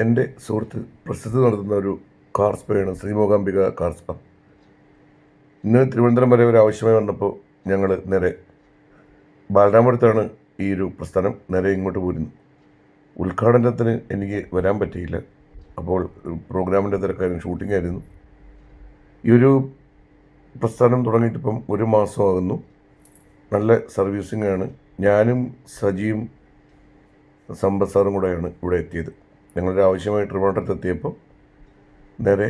എന്റെ സുഹൃത്ത് പ്രസിദ്ധി നടത്തുന്ന ഒരു കാർ സ്പയാണ് ശ്രീമോകാംബിക കാർ സ്പ. ഇന്ന് തിരുവനന്തപുരം വരെ ഒരു ആവശ്യമായി വന്നപ്പോൾ ഞങ്ങൾ നേരെ ബാലരാമപുരത്താണ് ഈ ഒരു പ്രസ്ഥാനം നേരെ ഇങ്ങോട്ട് പോരുന്നു ഉദ്ഘാടനത്തിന് എനിക്ക് വരാൻ പറ്റിയില്ല. അപ്പോൾ പ്രോഗ്രാമിന്റെ തിരക്കായിരുന്നു ഷൂട്ടിംഗ് ആയിരുന്നു. ഈ ഒരു പ്രസ്ഥാനം തുടങ്ങിയിട്ടിപ്പം ഒരു മാസമാകുന്നു നല്ല സർവീസിംഗ് ആണ്. ഞാനും സജിയും സമ്പത് സാറും കൂടെയാണ് ഇവിടെ എത്തിയത്. ഞങ്ങളുടെ ആവശ്യമായി ട്രിവാണ്ടത്ത് എത്തിയപ്പോൾ നേരെ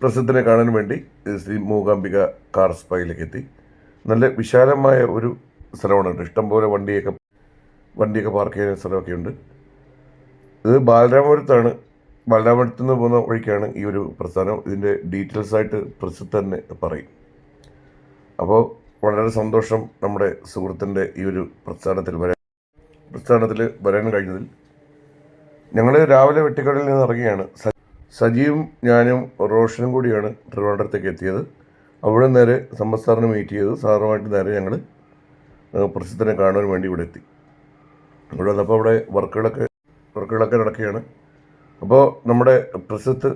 പ്രസിദ്ധനെ കാണാൻ വേണ്ടി ശ്രീ മൂകാംബിക കാർ സ്പയിലേക്ക് എത്തി. നല്ല വിശാലമായ ഒരു സ്ഥലമാണ് കേട്ടോ ഇഷ്ടംപോലെ വണ്ടിയൊക്കെ വണ്ടിയൊക്കെ പാർക്ക് ചെയ്യുന്ന സ്ഥലമൊക്കെ ഉണ്ട് ഇത് ബാലരാമപുരത്താണ്. ബാലരാമപുരത്ത് നിന്ന് പോകുന്ന വഴിക്കാണ് ഈ ഒരു പ്രസ്ഥാനം. ഇതിന്റെ ഡീറ്റെയിൽസ് ആയിട്ട് പ്രസിദ്ധ തന്നെ പറയും. അപ്പോൾ വളരെ സന്തോഷം നമ്മുടെ സുഹൃത്തിന്റെ ഈ ഒരു പ്രസ്ഥാനത്തിൽ വരാൻ പ്രസ്ഥാനത്തിൽ വരാൻ കഴിഞ്ഞതിൽ ഞങ്ങൾ രാവിലെ വെട്ടിക്കടലിൽ നിന്ന് ഇറങ്ങിയാണ്. സജിയും ഞാനും റോഷനും കൂടിയാണ് ട്രിവാൻഡ്രത്തേക്ക് എത്തിയത്. അവിടെ നേരെ സമ്പത്ത് സാറിനെ മീറ്റ് ചെയ്ത് സാറുമായിട്ട് നേരെ ഞങ്ങൾ പ്രസിദ്ധനെ കാണുവാൻ വേണ്ടി ഇവിടെ എത്തി. ഇവിടെ വന്നപ്പോൾ അവിടെ വർക്കുകളൊക്കെ വർക്കുകളൊക്കെ നടക്കുകയാണ്. അപ്പോൾ നമ്മുടെ പ്രസിദ്ധ്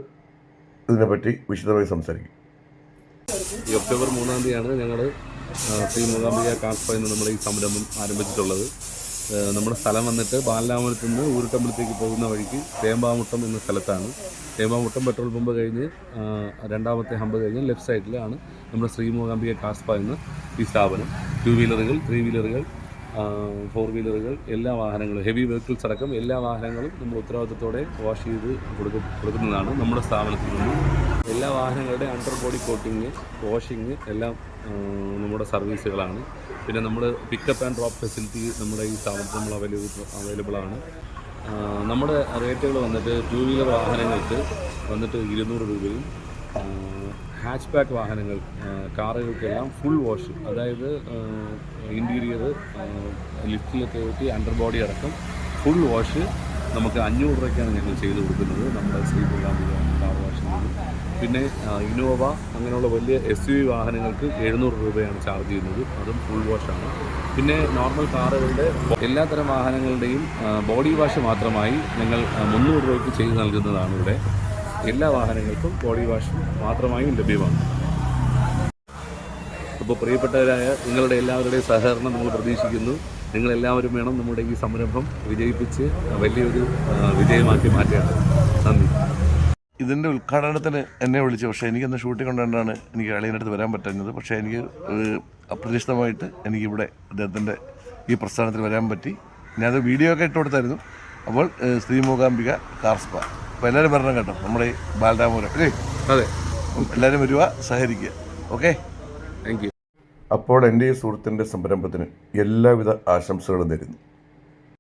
ഇതിനെപ്പറ്റി വിശദമായി സംസാരിക്കും. ഈ ഒക്ടോബർ മൂന്നാം തീയതിയാണ് ഞങ്ങൾ ശ്രീ മൂകാംബിക കാർപ്പ നമ്മൾ ഈ സംരംഭം ആരംഭിച്ചിട്ടുള്ളത്. നമ്മുടെ സ്ഥലം വന്നിട്ട് ബാലരാമപുരത്ത് നിന്ന് ഊരുട്ടമ്പലത്തേക്ക് പോകുന്ന വഴിക്ക് തേമ്പാമുട്ടം എന്ന സ്ഥലത്താണ്. തേമ്പാമുട്ടം പെട്രോൾ പമ്പ് കഴിഞ്ഞ് രണ്ടാമത്തെ ഹമ്പ് കഴിഞ്ഞ് ലെഫ്റ്റ് സൈഡിലാണ് നമ്മുടെ ശ്രീമൂകാംബിക കാസ്പ എന്ന ഈ സ്ഥാപനം. ടു വീലറുകൾ ത്രീ വീലറുകൾ ഫോർ വീലറുകൾ എല്ലാ വാഹനങ്ങളും ഹെവി വെഹിക്കിൾസ് അടക്കം എല്ലാ വാഹനങ്ങളും നമ്മൾ ഉത്തരവാദിത്തത്തോടെ വാഷ് ചെയ്ത് കൊടുക്കും കൊടുക്കുന്നതാണ് നമ്മുടെ സ്ഥാപനത്തിൽ നിന്ന്. എല്ലാ വാഹനങ്ങളുടെ അണ്ടർ ബോഡി കോട്ടിങ് വാഷിങ് എല്ലാം നമ്മുടെ സർവീസുകളാണ്. പിന്നെ നമ്മൾ പിക്കപ്പ് ആൻഡ് ഡ്രോപ്പ് ഫെസിലിറ്റി നമ്മുടെ ഈ സ്ഥാപനത്തിൽ നമ്മൾ അവൈലബിൾ അവൈലബിൾ ആണ്. നമ്മുടെ റേറ്റുകൾ വന്നിട്ട് ടു വീലർ വാഹനങ്ങൾക്ക് വന്നിട്ട് ഇരുന്നൂറ് രൂപയും ഹാച്ച് ബാക്ക് വാഹനങ്ങൾ കാറുകൾക്കെല്ലാം ഫുൾ വാഷ് അതായത് ഇന്റീരിയർ ലിഫ്റ്റിലൊക്കെ കയറ്റി അണ്ടർ ബോഡി അടക്കം ഫുൾ വാഷ് നമുക്ക് അഞ്ഞൂറ് രൂപയ്ക്കാണ് ഞങ്ങൾ ചെയ്തു കൊടുക്കുന്നത്. നമ്മുടെ ശ്രീ കാർ വാഷിൽ നിന്ന് പിന്നെ ഇന്നോവ അങ്ങനെയുള്ള വലിയ എസ് യു വി വാഹനങ്ങൾക്ക് എഴുന്നൂറ് രൂപയാണ് ചാർജ് ചെയ്യുന്നത്. അതും ഫുൾ വാഷാണ് പിന്നെ നോർമൽ കാറുകളുടെ എല്ലാത്തരം വാഹനങ്ങളുടെയും ബോഡി വാഷ് മാത്രമായി നിങ്ങൾ മുന്നൂറ് രൂപയ്ക്ക് ചെയ്തു നൽകുന്നതാണ് ഇവിടെ. എല്ലാ വാഹനങ്ങൾക്കും ബോഡി വാഷ് മാത്രമായും ലഭ്യമാണ്. അപ്പോൾ പ്രിയപ്പെട്ടവരായ നിങ്ങളുടെ എല്ലാവരുടെയും സഹകരണം നമ്മൾ പ്രതീക്ഷിക്കുന്നു. നിങ്ങളെല്ലാവരും വേണം നമ്മുടെ ഈ സംരംഭം വിജയിപ്പിച്ച് വലിയൊരു വിജയമാക്കി മാറ്റേണ്ടത് നന്ദി. ഇതിന്റെ ഉദ്ഘാടനത്തിന് എന്നെ വിളിച്ചു. പക്ഷേ എനിക്കന്ന് ഷൂട്ടിംഗ് കൊണ്ടുകൊണ്ടാണ് എനിക്ക് അളിയനടുത്ത് വരാൻ പറ്റുന്നത്. പക്ഷേ എനിക്ക് അപ്രതീക്ഷിതമായിട്ട് എനിക്കിവിടെ അദ്ദേഹത്തിന്റെ ഈ പ്രസ്ഥാനത്തിൽ വരാൻ പറ്റി. ഞാനത് വീഡിയോ ഒക്കെ ഇട്ട് കൊടുത്തായിരുന്നു. അപ്പോൾ സ്ത്രീ ശ്രീ മൂകാംബിക കാർസ്പ അപ്പോൾ എല്ലാവരും വരണം കേട്ടോ. നമ്മുടെ ഈ ബാലരാമപുരം. അല്ലേ? അതെ. എല്ലാവരും വരിക സഹകരിക്കുക. ഓക്കെ? Thank you. അപ്പോൾ എന്റെ ഈ സുഹൃത്തിന്റെ സംരംഭത്തിന് എല്ലാവിധ ആശംസകളും നേരുന്നു.